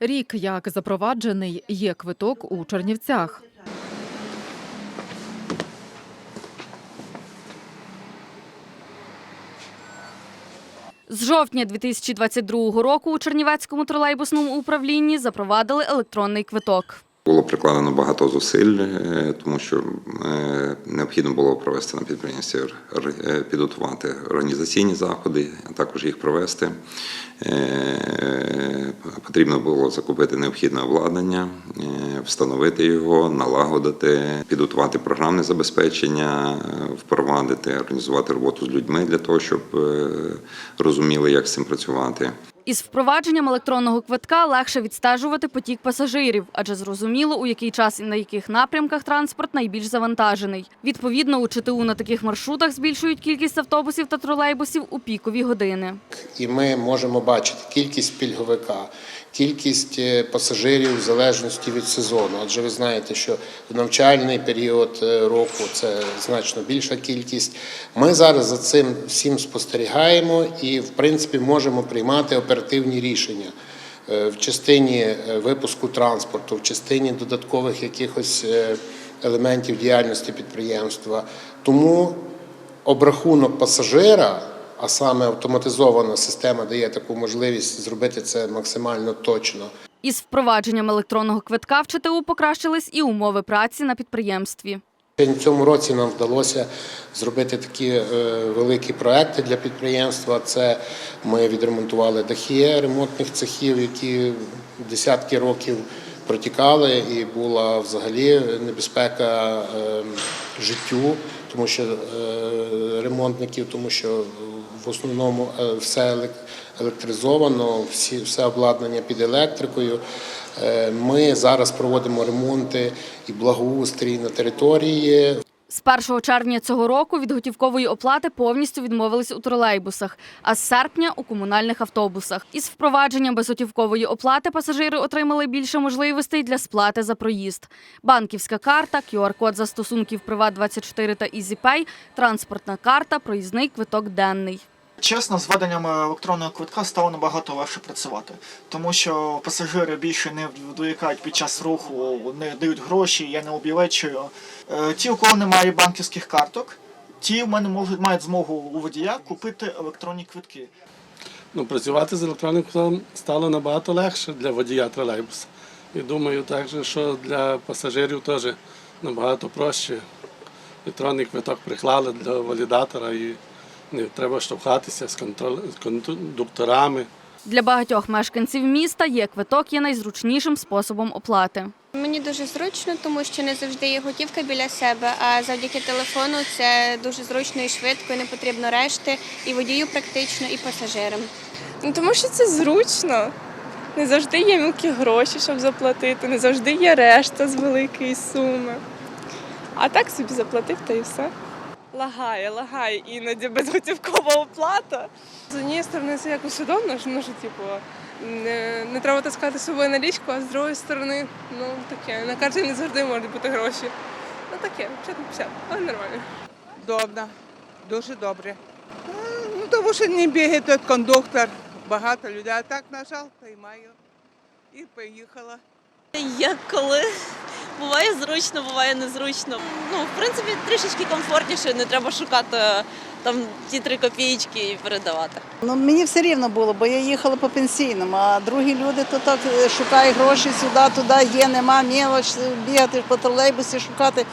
Рік як запроваджений є квиток у Чернівцях. З жовтня 2022 року у Чернівецькому тролейбусному управлінні запровадили електронний квиток. Було прикладено багато зусиль, е, тому що е, необхідно було провести на підприємстві е, підготувати організаційні заходи, а також їх провести. Потрібно було закупити необхідне обладнання, встановити його, налагодити, підготувати програмне забезпечення, впровадити, організувати роботу з людьми для того, щоб розуміли, як з цим працювати. Із впровадженням електронного квитка легше відстежувати потік пасажирів, адже зрозуміло, у який час і на яких напрямках транспорт найбільш завантажений. Відповідно, у ЧТУ на таких маршрутах збільшують кількість автобусів та тролейбусів у пікові години. і ми можемо бачити кількість пільговика, кількість е, пасажирів в залежності від сезону. Адже ви знаєте, що в навчальний період е, року це значно більша кількість. Ми зараз за цим всім спостерігаємо і, в принципі, можемо приймати оперативні рішення. е, В частині е, випуску транспорту, в частині додаткових якихось е, елементів діяльності підприємства. Тому обрахунок пасажира, а саме автоматизована система дає таку можливість зробити це максимально точно. Із впровадженням електронного квитка в ЧТУ покращились і умови праці на підприємстві. Цьому році нам вдалося зробити такі е, великі проекти для підприємства. Це ми відремонтували дахи ремонтних цехів, які десятки років протікали, і була взагалі небезпека е, життю, тому що е, ремонтників, тому що в основному е, все елек- електризовано, всі, все обладнання під електрикою. Е, Ми зараз проводимо ремонти і благоустрій на території. З 1 червня цього року від готівкової оплати повністю відмовились у тролейбусах, а з серпня у комунальних автобусах. Із впровадженням безготівкової оплати пасажири отримали більше можливостей для сплати за проїзд. Банківська карта, QR-код застосунків Приват24 та «Ізіпей», транспортна карта, проїзний квиток денний. Чесно, з введенням електронного квитка стало набагато легше працювати, тому що пасажири більше не дорікають під час руху, не дають гроші, я не обілечую. Е, Ті, у кого немає банківських карток, ті в мене можуть мають змогу у водія купити електронні квитки. Ну, працювати з електронним квитком стало набагато легше для водія тролейбуса. І думаю, також, що для пасажирів теж набагато проще. Електронний квиток приклали для валідатора і не треба штовхатися з, контроль... з кондукторами. Для багатьох мешканців міста є квиток є найзручнішим способом оплати. Мені дуже зручно, тому що не завжди є готівка біля себе, а завдяки телефону це дуже зручно і швидко, і не потрібно решти, і водію практично, і пасажирам. Ну, тому що це зручно. Не завжди є мілкі гроші, щоб заплатити, не завжди є решта з великої суми. А так собі заплатив та і все. Лагає, лагає іноді безготівкова оплата. З однієї сторони, це якось удобно, що, ну, що типу, не, не треба таскати з собою налічку, а з другої сторони, ну таке, на карті не завжди можуть бути гроші. Ну таке, все, але нормально. Добре, дуже добре. А, Ну, тому що не бігає той кондуктор, багато людей. А так нажав, приймаю і поїхала. Як коли. Буває зручно, буває незручно. Ну, в принципі, трішечки комфортніше, не треба шукати е, там ті три копійки і передавати. Ну, мені все рівно було, бо я їхала по пенсійному, а другі люди то так е, шукають гроші сюди, туди, є, нема, мелоч, бігати по тролейбусі, шукати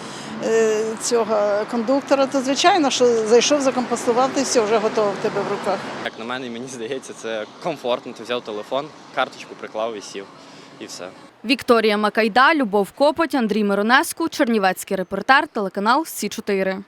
е, цього кондуктора, то звичайно, що зайшов, закомпостував, ти все вже готово в тебе в руках. Як на мене, мені здається, це комфортно. Ти взяв телефон, карточку приклав і сів. І все. Вікторія Макайда, Любов Копоть, Андрій Миронеску, Чернівецький репортер, телеканал Сі 4